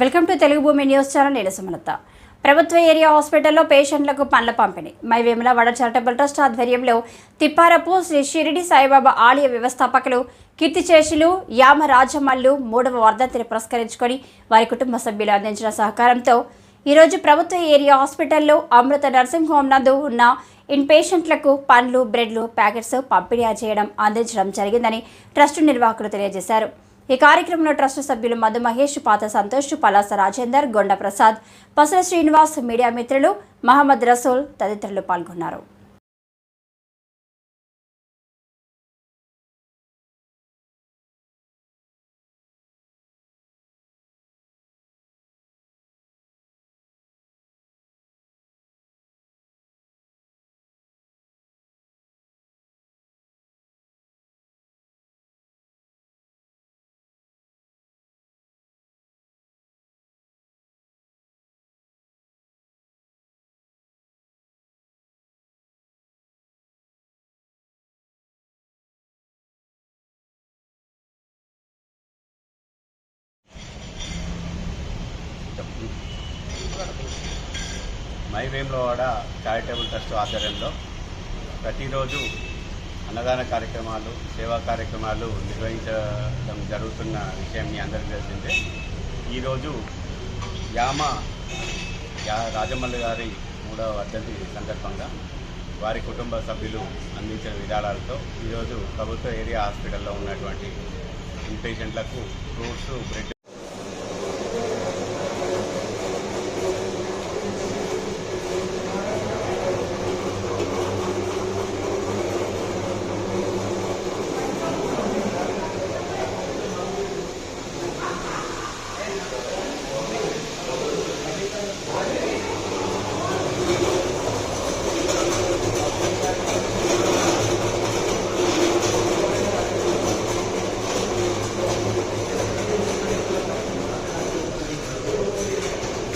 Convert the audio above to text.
Welcome Telugu భూమి news channel నేను సుమలత. ప్రభుత్వ ఏరియా హాస్పిటల్లో పేషెంట్లకు పండ్ల పంపిణీ. My Vemulawada charitable trust ఆధ్వర్యంలో తిప్పారపు శ్రీ షిరిడి సాయిబాబా ఆలయ వ్యవస్థాపకులు కీర్తిచేషులు యామ రాజమల్లు మూడవ వర్ధంతిని పురస్కరించుకొని వారి కుటుంబ సభ్యులు అందించిన సహకారంతో ఈరోజు ప్రభుత్వ ఏరియా హాస్పిటల్లో అమృత నర్సింగ్ హోమ్ నందు ఉన్న ఇన్ పేషెంట్లకు పండ్లు బ్రెడ్లు ప్యాకెట్స్ పంపిణీ చేయడం అందించడం జరిగిందని ట్రస్ట్ నిర్వాహకులు తెలియజేశారు. ఈ కార్యక్రమంలో ట్రస్ట్ సభ్యులు మధు మహేష్ పాత సంతోష్ పలాస రాజేందర్ గొండ ప్రసాద్ పసల శ్రీనివాస్ మీడియా మిత్రులు మహమ్మద్ రసూల్ తదితరులు పాల్గొన్నారు. మై వేములవాడ చారిటబుల్ ట్రస్ట్ ఆధ్వర్యంలో ప్రతిరోజు అన్నదాన కార్యక్రమాలు సేవా కార్యక్రమాలు నిర్వహించడం జరుగుతున్న విషయం మీ అందరికీ తెలిసిందే. ఈరోజు యామ యా రాజమల్లి గారి మూడవ వర్ధంతి సందర్భంగా వారి కుటుంబ సభ్యులు అందించిన విధానాలతో ఈరోజు ప్రభుత్వ ఏరియా హాస్పిటల్లో ఉన్నటువంటి ఇన్పేషెంట్లకు ఫ్రూట్స్ బ్రెడ్